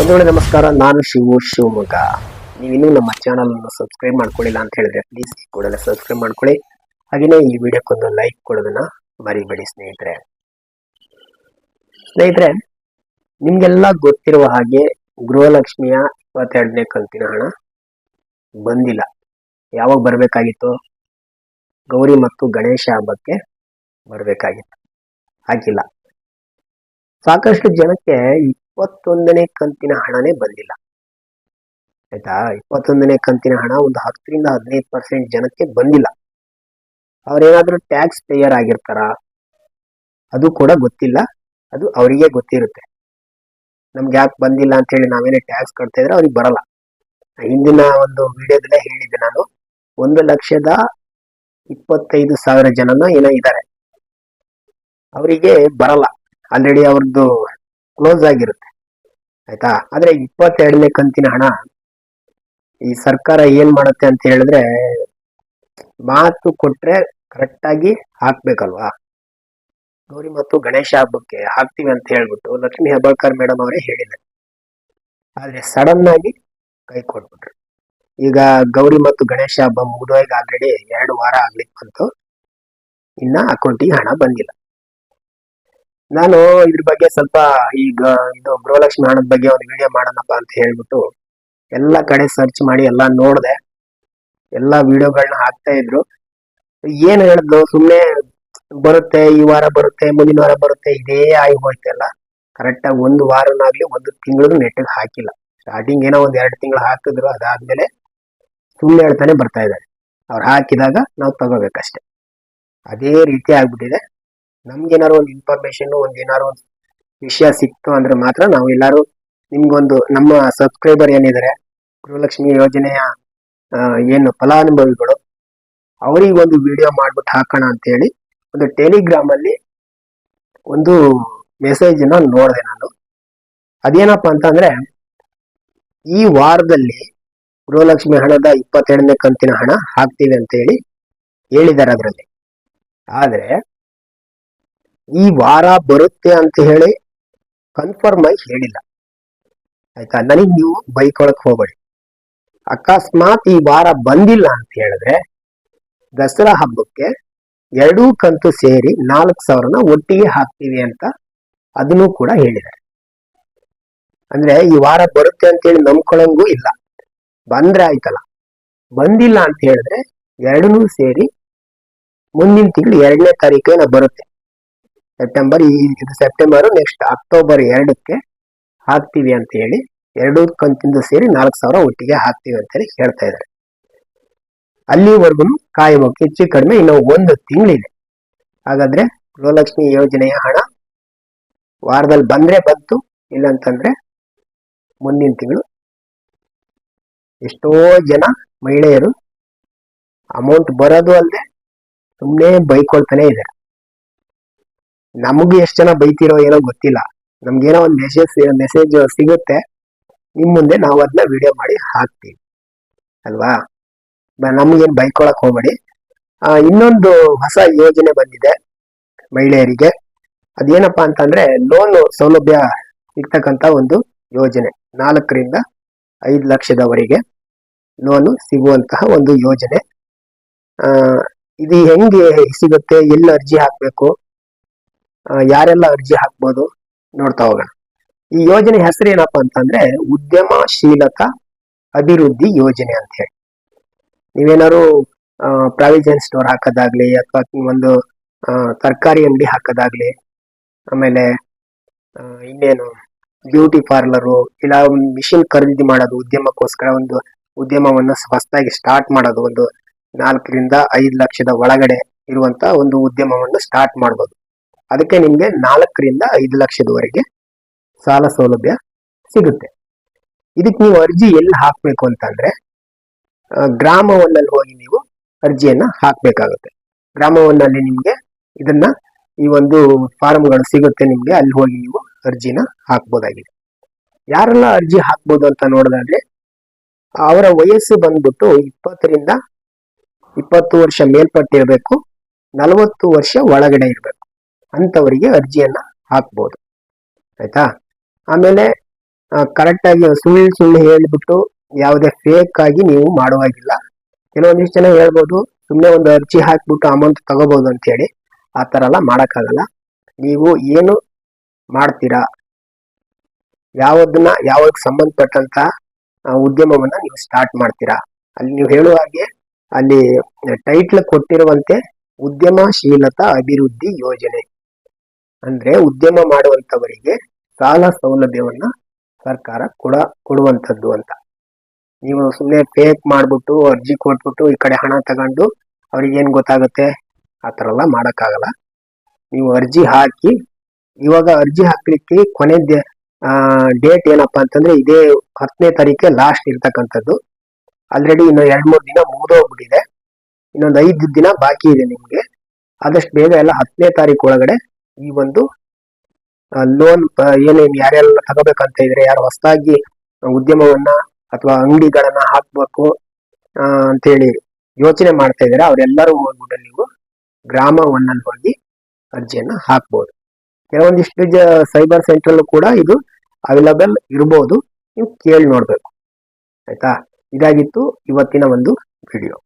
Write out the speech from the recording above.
ಒಂದು ವೇಳೆ ನಮಸ್ಕಾರ, ನಾನು ಶಿವು ಶಿವಮೊಗ್ಗ. ನೀವಿನ್ನೂ ನಮ್ಮ ಚಾನಲ್ ಅನ್ನು ಸಬ್ಸ್ಕ್ರೈಬ್ ಮಾಡ್ಕೊಳ್ಳಿಲ್ಲ ಅಂತ ಹೇಳಿದ್ರೆ ಪ್ಲೀಸ್ ಕೂಡಲೇ ಸಬ್ಸ್ಕ್ರೈಬ್ ಮಾಡ್ಕೊಳ್ಳಿ ಹಾಗೆಯೇ ಈ ವಿಡಿಯೋಕ್ಕೊಂದು ಲೈಕ್ ಕೊಡೋದನ್ನ ಮರಿಬೇಡಿ ಸ್ನೇಹಿತರೆ. ಸ್ನೇಹಿತರೆ, ನಿಮ್ಗೆಲ್ಲ ಗೊತ್ತಿರುವ ಹಾಗೆ ಗೃಹಲಕ್ಷ್ಮಿಯ ಇಪ್ಪತ್ತೆರಡನೇ ಕಂತಿನ ಹಣ ಬಂದಿಲ್ಲ. ಯಾವಾಗ ಬರಬೇಕಾಗಿತ್ತು? ಗೌರಿ ಮತ್ತು ಗಣೇಶ ಹಬ್ಬಕ್ಕೆ ಬರಬೇಕಾಗಿತ್ತು. ಹಾಕಿಲ್ಲ ಸಾಕಷ್ಟು ಜನಕ್ಕೆ ಇಪ್ಪತ್ತೊಂದನೇ ಕಂತಿನ ಹಣನೇ ಬಂದಿಲ್ಲ. ಆಯ್ತಾ? ಇಪ್ಪತ್ತೊಂದನೇ ಕಂತಿನ ಹಣ ಒಂದು ಹತ್ತರಿಂದ ಹದಿನೈದು ಪರ್ಸೆಂಟ್ ಜನಕ್ಕೆ ಬಂದಿಲ್ಲ. ಅವ್ರೇನಾದ್ರೂ ಟ್ಯಾಕ್ಸ್ ಪೇಯರ್ ಆಗಿರ್ತಾರ? ಅದು ಕೂಡ ಗೊತ್ತಿಲ್ಲ. ಅದು ಅವರಿಗೆ ಗೊತ್ತಿರುತ್ತೆ. ನಮ್ಗೆ ಯಾಕೆ ಬಂದಿಲ್ಲ ಅಂತ ಹೇಳಿ ನಾವೇನೇ ಟ್ಯಾಕ್ಸ್ ಕಟ್ತಾ ಇದ್ರೆ ಅವ್ರಿಗೆ ಬರಲ್ಲ. ಹಿಂದಿನ ಒಂದು ವಿಡಿಯೋದಲ್ಲೇ ಹೇಳಿದ್ದೆ ನಾನು. ಒಂದು ಲಕ್ಷದ ಇಪ್ಪತ್ತೈದು ಸಾವಿರ ಜನನ ಏನೋ ಇದ್ದಾರೆ ಅವರಿಗೆ ಬರಲ್ಲ. ಆಲ್ರೆಡಿ ಅವ್ರದ್ದು ಕ್ಲೋಸ್ ಆಗಿರುತ್ತೆ. ಆಯ್ತಾ? ಆದ್ರೆ ಇಪ್ಪತ್ತೆರಡನೇ ಕಂತಿನ ಹಣ, ಈ ಸರ್ಕಾರ ಏನ್ ಮಾಡುತ್ತೆ ಅಂತ ಹೇಳಿದ್ರೆ, ಮಾತು ಕೊಟ್ರೆ ಕರೆಕ್ಟ್ ಆಗಿ ಹಾಕ್ಬೇಕಲ್ವಾ? ಗೌರಿ ಮತ್ತು ಗಣೇಶ ಹಬ್ಬಕ್ಕೆ ಹಾಕ್ತೀವಿ ಅಂತ ಹೇಳ್ಬಿಟ್ಟು ಲಕ್ಷ್ಮೀ ಹೆಬ್ಬಾಳ್ಕರ್ ಮೇಡಮ್ ಅವರೇ ಹೇಳಿದ್ದಾರೆ. ಆದ್ರೆ ಸಡನ್ ಆಗಿ ಕೈ ಕೊಟ್ಬಿಟ್ರು. ಈಗ ಗೌರಿ ಮತ್ತು ಗಣೇಶ ಹಬ್ಬ ಮುಗಿದೋಗಿ ಆಲ್ರೆಡಿ ಎರಡು ವಾರ ಆಗ್ಲಿಕ್ಕೆ ಬಂತು. ಇನ್ನ ಅಕೌಂಟಿಗೆ ಹಣ ಬಂದಿಲ್ಲ. ನಾನು ಇದ್ರ ಬಗ್ಗೆ ಸ್ವಲ್ಪ ಈಗ ಇದು ಗೃಹಲಕ್ಷ್ಮಿ ಹಣದ ಬಗ್ಗೆ ಒಂದು ವಿಡಿಯೋ ಮಾಡೋಣಪ್ಪ ಅಂತ ಹೇಳ್ಬಿಟ್ಟು ಎಲ್ಲ ಕಡೆ ಸರ್ಚ್ ಮಾಡಿ ಎಲ್ಲ ನೋಡಿದೆ. ಎಲ್ಲ ವಿಡಿಯೋಗಳನ್ನ ಹಾಕ್ತಾ ಇದ್ರು. ಏನ್ ಹೇಳಿದ್ರು ಸುಮ್ಮನೆ ಬರುತ್ತೆ, ಈ ವಾರ ಬರುತ್ತೆ, ಮುಂದಿನ ವಾರ ಬರುತ್ತೆ, ಇದೇ ಆಗಿ ಹೋಯ್ತಲ್ಲ ಕರೆಕ್ಟ್ ಆಗಿ ಒಂದು ವಾರನಾಗ್ಲಿ ಒಂದು ತಿಂಗಳು ನೆಟ್ಟಿಗೆ ಹಾಕಿಲ್ಲ. ಸ್ಟಾರ್ಟಿಂಗ್ ಏನೋ ಒಂದ್ ಎರಡು ತಿಂಗಳು ಹಾಕಿದ್ರು, ಅದಾದ್ಮೇಲೆ ಸುಮ್ಮನೆ ಹೇಳ್ತಾನೆ ಬರ್ತಾ ಇದ್ದಾರೆ ಅವ್ರು ಹಾಕಿದಾಗ ನಾವು ತಗೋಬೇಕಷ್ಟೆ. ಅದೇ ರೀತಿ ಆಗ್ಬಿಟ್ಟಿದೆ. ನಮ್ಗೇನಾದ್ರು ಒಂದು ಇನ್ಫಾರ್ಮೇಶನ್ ಒಂದ್ ಏನಾರು ಒಂದು ವಿಷಯ ಸಿಕ್ತು ಅಂದ್ರೆ ಮಾತ್ರ ನಾವು ಎಲ್ಲಾರು ನಿಮ್ಗೊಂದು, ನಮ್ಮ ಸಬ್ಸ್ಕ್ರೈಬರ್ ಏನಿದ್ದಾರೆ ಗೃಹಲಕ್ಷ್ಮಿ ಯೋಜನೆಯ ಏನು ಫಲಾನುಭವಿಗಳು, ಅವರಿಗೆ ಒಂದು ವಿಡಿಯೋ ಮಾಡ್ಬಿಟ್ಟು ಹಾಕೋಣ ಅಂತ ಹೇಳಿ ಒಂದು ಟೆಲಿಗ್ರಾಮ್ ಅಲ್ಲಿ ಒಂದು ಮೆಸೇಜ್ ನೋಡಿದೆ ನಾನು. ಅದೇನಪ್ಪ ಅಂತಂದ್ರೆ, ಈ ವಾರದಲ್ಲಿ ಗೃಹಲಕ್ಷ್ಮಿ ಹಣದ ಇಪ್ಪತ್ತೆರಡನೇ ಕಂತಿನ ಹಣ ಹಾಕ್ತೀವಿ ಅಂತ ಹೇಳಿ ಹೇಳಿದ್ದಾರೆ ಅದರಲ್ಲಿ. ಆದ್ರೆ ಈ ವಾರ ಬರುತ್ತೆ ಅಂತ ಹೇಳಿ ಕನ್ಫರ್ಮ್ ಆಗಿ ಹೇಳಿಲ್ಲ. ಆಯ್ತಾ? ನನಗೆ ನೀವು ಬೈಕೊಳಕ್ ಹೋಗ್ಬೇಡಿ. ಅಕಸ್ಮಾತ್ ಈ ವಾರ ಬಂದಿಲ್ಲ ಅಂತ ಹೇಳಿದ್ರೆ ದಸರಾ ಹಬ್ಬಕ್ಕೆ ಎರಡೂ ಕಂತು ಸೇರಿ ನಾಲ್ಕು ಸಾವಿರನ ಒಟ್ಟಿಗೆ ಹಾಕ್ತೀವಿ ಅಂತ ಅದನ್ನು ಕೂಡ ಹೇಳಿದ್ದಾರೆ. ಅಂದ್ರೆ ಈ ವಾರ ಬರುತ್ತೆ ಅಂತ ಹೇಳಿ ನಂಬ್ಕೊಳಂಗೂ ಇಲ್ಲ. ಬಂದ್ರೆ ಆಯ್ತಲ್ಲ. ಬಂದಿಲ್ಲ ಅಂತ ಹೇಳಿದ್ರೆ ಎರಡನ್ನೂ ಸೇರಿ ಮುಂದಿನ ತಿಂಗಳು ಎರಡನೇ ತಾರೀಕೇನ ಬರುತ್ತೆ. ಸೆಪ್ಟೆಂಬರ್ ಈ ಇದು ಸೆಪ್ಟೆಂಬರ್ ನೆಕ್ಸ್ಟ್ ಅಕ್ಟೋಬರ್ ಎರಡಕ್ಕೆ ಹಾಕ್ತೀವಿ ಅಂತ ಹೇಳಿ, ಎರಡು ಕಂತಿಂದ ಸೇರಿ ನಾಲ್ಕು ಸಾವಿರ ಒಟ್ಟಿಗೆ ಹಾಕ್ತೀವಿ ಅಂತ ಹೇಳಿ ಹೇಳ್ತಾ ಇದ್ದಾರೆ. ಅಲ್ಲಿವರೆಗೂ ಕಾಯಬೇಕು ಹೆಚ್ಚು ಕಡಿಮೆ ಇನ್ನು ಒಂದು ತಿಂಗಳಿದೆ. ಹಾಗಾದ್ರೆ ಗೃಹಲಕ್ಷ್ಮಿ ಯೋಜನೆಯ ಹಣ ವಾರದಲ್ಲಿ ಬಂದ್ರೆ ಬಂತು, ಇಲ್ಲಂತಂದ್ರೆ ಮುಂದಿನ ತಿಂಗಳು ಎಷ್ಟೋ ಜನ ಮಹಿಳೆಯರು ಅಮೌಂಟ್ ಬರೋದು ಅಲ್ಲದೆ ಸುಮ್ಮನೆ ಬೈಕೊಳ್ತಾನೆ ಇದ್ದಾರೆ. ನಮಗೂ ಎಷ್ಟು ಜನ ಬೈತಿರೋ ಏನೋ ಗೊತ್ತಿಲ್ಲ. ನಮ್ಗೇನೋ ಒಂದು ಮೆಸೇಜ್ ಮೆಸೇಜ್ ಸಿಗುತ್ತೆ. ನಿಮ್ ಮುಂದೆ ನಾವು ಅದನ್ನ ವಿಡಿಯೋ ಮಾಡಿ ಹಾಕ್ತೀವಿ. ಅಲ್ವಾ? ನಮ್ಗೇನ್ ಬೈಕೊಳಕ್ ಹೋಗ್ಬೇಡಿ. ಇನ್ನೊಂದು ಹೊಸ ಯೋಜನೆ ಬಂದಿದೆ ಮಹಿಳೆಯರಿಗೆ. ಅದೇನಪ್ಪ ಅಂತಂದ್ರೆ ಲೋನ್ ಸೌಲಭ್ಯ ಸಿಗ್ತಕ್ಕಂತ ಒಂದು ಯೋಜನೆ. ನಾಲ್ಕರಿಂದ ಐದು ಲಕ್ಷದವರೆಗೆ ಲೋನು ಸಿಗುವಂತಹ ಒಂದು ಯೋಜನೆ. ಇದು ಹೆಂಗೆ ಸಿಗುತ್ತೆ, ಎಲ್ಲಿ ಅರ್ಜಿ ಹಾಕ್ಬೇಕು ಯಾರೆಲ್ಲ ಅರ್ಜಿ ಹಾಕ್ಬೋದು ನೋಡ್ತಾ ಹೋಗೋಣ. ಈ ಯೋಜನೆ ಹೆಸರು ಏನಪ್ಪಾ ಅಂತಂದ್ರೆ ಉದ್ಯಮಶೀಲತಾ ಅಭಿವೃದ್ಧಿ ಯೋಜನೆ ಅಂತ ಹೇಳಿ. ನೀವೇನಾದ್ರು ಪ್ರಾವಿಜನ್ ಸ್ಟೋರ್ ಹಾಕೋದಾಗ್ಲಿ ಅಥವಾ ಒಂದು ತರಕಾರಿ ಅಂಗಡಿ ಹಾಕೋದಾಗ್ಲಿ, ಆಮೇಲೆ ಇನ್ನೇನು, ಬ್ಯೂಟಿ ಪಾರ್ಲರು ಇಲ್ಲ ಒಂದು ಮಿಷಿನ್ ಖರೀದಿ ಮಾಡೋದು, ಉದ್ಯಮಕ್ಕೋಸ್ಕರ ಒಂದು ಉದ್ಯಮವನ್ನು ಹೊಸದಾಗಿ ಸ್ಟಾರ್ಟ್ ಮಾಡೋದು, ಒಂದು ನಾಲ್ಕರಿಂದ ಐದು ಲಕ್ಷದ ಒಳಗಡೆ ಇರುವಂತ ಒಂದು ಉದ್ಯಮವನ್ನು ಸ್ಟಾರ್ಟ್ ಮಾಡ್ಬೋದು. ಅದಕ್ಕೆ ನಿಮಗೆ ನಾಲ್ಕರಿಂದ ಐದು ಲಕ್ಷದವರೆಗೆ ಸಾಲ ಸೌಲಭ್ಯ ಸಿಗುತ್ತೆ. ಇದಕ್ಕೆ ನೀವು ಅರ್ಜಿ ಎಲ್ಲಿ ಹಾಕಬೇಕು ಅಂತಂದ್ರೆ ಗ್ರಾಮವನ್ನಲ್ಲಿ ಹೋಗಿ ನೀವು ಅರ್ಜಿಯನ್ನ ಹಾಕಬೇಕಾಗುತ್ತೆ. ಗ್ರಾಮವನ್ನಲ್ಲಿ ನಿಮಗೆ ಇದನ್ನ ಈ ಒಂದು ಫಾರ್ಮ್ಗಳು ಸಿಗುತ್ತೆ ನಿಮಗೆ, ಅಲ್ಲಿ ಹೋಗಿ ನೀವು ಅರ್ಜಿನ ಹಾಕ್ಬೋದಾಗಿದೆ. ಯಾರೆಲ್ಲ ಅರ್ಜಿ ಹಾಕ್ಬೋದು ಅಂತ ನೋಡೋದಾದ್ರೆ, ಅವರ ವಯಸ್ಸು ಬಂದ್ಬಿಟ್ಟು ಇಪ್ಪತ್ತರಿಂದ ಇಪ್ಪತ್ತು ವರ್ಷ ಮೇಲ್ಪಟ್ಟಿರಬೇಕು, ನಲವತ್ತು ವರ್ಷ ಒಳಗಡೆ ಇರಬೇಕು. ಅಂತವರಿಗೆ ಅರ್ಜಿಯನ್ನ ಹಾಕ್ಬೋದು. ಆಯ್ತಾ? ಆಮೇಲೆ ಕರೆಕ್ಟಾಗಿ ಸುಳ್ಳು ಸುಳ್ಳು ಹೇಳ್ಬಿಟ್ಟು ಯಾವುದೇ ಫೇಕ್ ಆಗಿ ನೀವು ಮಾಡುವಾಗಿಲ್ಲ ಕೆಲವೊಂದಿಷ್ಟು ಜನ ಹೇಳ್ಬೋದು ಸುಮ್ಮನೆ ಒಂದು ಅರ್ಜಿ ಹಾಕ್ಬಿಟ್ಟು ಅಮೌಂಟ್ ತಗೋಬಹುದು ಅಂತ ಹೇಳಿ ಆ ಥರ ಎಲ್ಲ ಮಾಡೋಕ್ಕಾಗಲ್ಲ. ನೀವು ಏನು ಮಾಡ್ತೀರಾ? ಯಾವ್ದನ್ನ, ಯಾವ್ದಕ್ಕೆ ಸಂಬಂಧಪಟ್ಟಂತ ಉದ್ಯಮವನ್ನ ನೀವು ಸ್ಟಾರ್ಟ್ ಮಾಡ್ತೀರಾ? ಅಲ್ಲಿ ನೀವು ಹೇಳುವ ಹಾಗೆ, ಅಲ್ಲಿ ಟೈಟ್ಲ್ ಕೊಟ್ಟಿರುವಂತೆ ಉದ್ಯಮಶೀಲತಾ ಅಭಿವೃದ್ಧಿ ಯೋಜನೆ. ಅಂದ್ರೆ ಉದ್ಯಮ ಮಾಡುವಂತವರಿಗೆ ಸಾಲ ಸೌಲಭ್ಯವನ್ನ ಸರ್ಕಾರ ಕೊಡ, ಕೊಡುವಂಥದ್ದು ಅಂತ. ನೀವು ಸುಮ್ಮನೆ ಫೇಕ್ ಮಾಡ್ಬಿಟ್ಟು, ಅರ್ಜಿ ಕೊಟ್ಬಿಟ್ಟು ಈ ಕಡೆ ಹಣ ತಗೊಂಡು ಅವ್ರಿಗೆ ಏನು ಗೊತ್ತಾಗುತ್ತೆ? ಆ ಥರ ಎಲ್ಲ ಮಾಡೋಕ್ಕಾಗಲ್ಲ. ನೀವು ಅರ್ಜಿ ಹಾಕಿ, ಇವಾಗ ಅರ್ಜಿ ಹಾಕ್ಲಿಕ್ಕೆ ಕೊನೆ ಡೇಟ್ ಏನಪ್ಪಾ ಅಂತಂದ್ರೆ ಇದೇ ಹತ್ತನೇ ತಾರೀಕೆ ಲಾಸ್ಟ್ ಇರ್ತಕ್ಕಂಥದ್ದು. ಆಲ್ರೆಡಿ ಇನ್ನು ಎರಡ್ ಮೂರು ದಿನ ಮುಗಿದೋಗ್ಬಿಟ್ಟಿದೆ. ಇನ್ನೊಂದು ಐದು ದಿನ ಬಾಕಿ ಇದೆ ನಿಮಗೆ. ಆದಷ್ಟು ಬೇಗ ಎಲ್ಲ ಹತ್ತನೇ ತಾರೀಕು ಒಳಗಡೆ ಈ ಒಂದು ಲೋನ್ ಏನೇನು ಯಾರ್ಯಾರು ತಗೋಬೇಕಂತ ಇದ್ರೆ ಯಾರು ಹೊಸದಾಗಿ ಉದ್ಯಮವನ್ನ ಅಥವಾ ಅಂಗಡಿಗಳನ್ನ ಹಾಕ್ಬೇಕು ಅಂತ ಹೇಳಿ ಯೋಚನೆ ಮಾಡ್ತಾ ಇದ್ರೆ. ಅವರೆಲ್ಲರೂ ಹೋಗ್ಬಿಟ್ಟು ನೀವು ಗ್ರಾಮ ಒನ್ನಲ್ಲಿ ಹೋಗಿ ಅರ್ಜಿಯನ್ನ ಹಾಕ್ಬೋದು. ಕೆಲವೊಂದಿಷ್ಟು ಜ ಸೈಬರ್ ಸೆಂಟ್ರಲ್ ಕೂಡ ಇದು ಅವೈಲಬಲ್ ಇರ್ಬೋದು. ನೀವು ಕೇಳಿ ನೋಡ್ಬೇಕು. ಆಯ್ತಾ? ಇದಾಗಿತ್ತು ಇವತ್ತಿನ ಒಂದು ವಿಡಿಯೋ